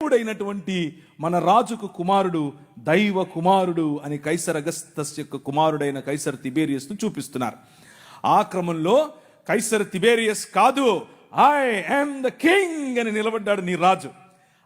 దేవుడైనటువంటి మన రాజుకు కుమారుడు దైవ కుమారుడు అని కైసర్ అగస్తస్ యొక్క కుమారుడైన కైసర్ తిబేరియస్ను చూపిస్తున్నారు. ఆ క్రమంలో కైసర్ తిబేరియస్ కాదు ఐ ఎమ్ ద కింగ్ అని నిలబడ్డాడు నీ రాజు.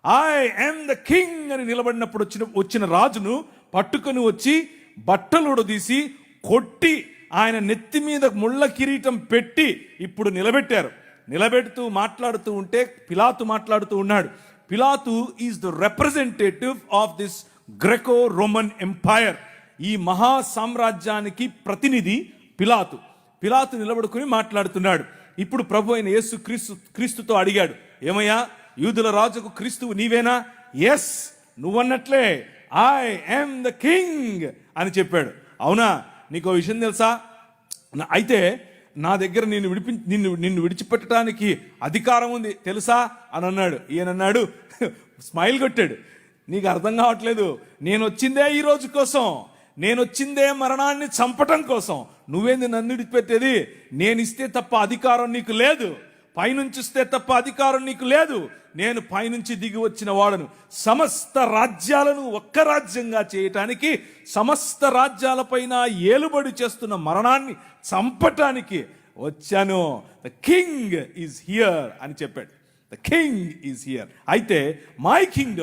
ఐ ఎమ్ ద కింగ్ అని నిలబడినప్పుడు వచ్చిన వచ్చిన రాజును పట్టుకొని వచ్చి బట్టలు తీసి కొట్టి ఆయన నెత్తి మీద ముళ్ళ కిరీటం పెట్టి ఇప్పుడు నిలబెట్టారు. నిలబెడుతూ మాట్లాడుతూ ఉంటే పిలాతు మాట్లాడుతూ ఉన్నాడు. పిలాతు is the representative of this Greco Roman empire ఈ మహా సామ్రాజ్యానికి ప్రతినిధి పిలాతు. పిలాతు నిలబడుకుని మాట్లాడుతున్నాడు. ఇప్పుడు ప్రభు అయిన యేసు క్రీస్తు క్రీస్తుతో అడిగాడు ఏమయ్యా యూదుల రాజుకు క్రీస్తువు నీవేనా? ఎస్ నువ్వన్నట్లే. ఐ యామ్ ద కింగ్ అని చెప్పాడు. అవునా? నీకు ఓ విషయం తెలుసా? అయితే నా దగ్గర నిన్ను విడిపి నిన్ను నిన్ను విడిచిపెట్టడానికి అధికారం ఉంది తెలుసా? అని అన్నాడు. ఈయన అన్నాడు స్మైల్ కొట్టాడు. నీకు అర్థం కావట్లేదు. నేను వచ్చిందే ఈ రోజు కోసం. నేను వచ్చిందే మరణాన్ని చంపటం కోసం. నువ్వేంది నన్ను విడిచిపెట్టేది? నేను ఇస్తే తప్ప అధికారం నీకు లేదు. పైనుంచి ఇస్తే తప్ప అధికారం నీకు లేదు. నేను పైనుంచి దిగి వచ్చిన వాడను. సమస్త రాజ్యాలను ఒక్క రాజ్యంగా చేయటానికి సమస్త రాజ్యాలపైన ఏలుబడి చేస్తున్న మరణాన్ని చంపటానికి వచ్చాను. ద కింగ్ ఈజ్ హియర్ అని చెప్పాడు. ద కింగ్ ఈజ్ హియర్ అయితే మై కింగ్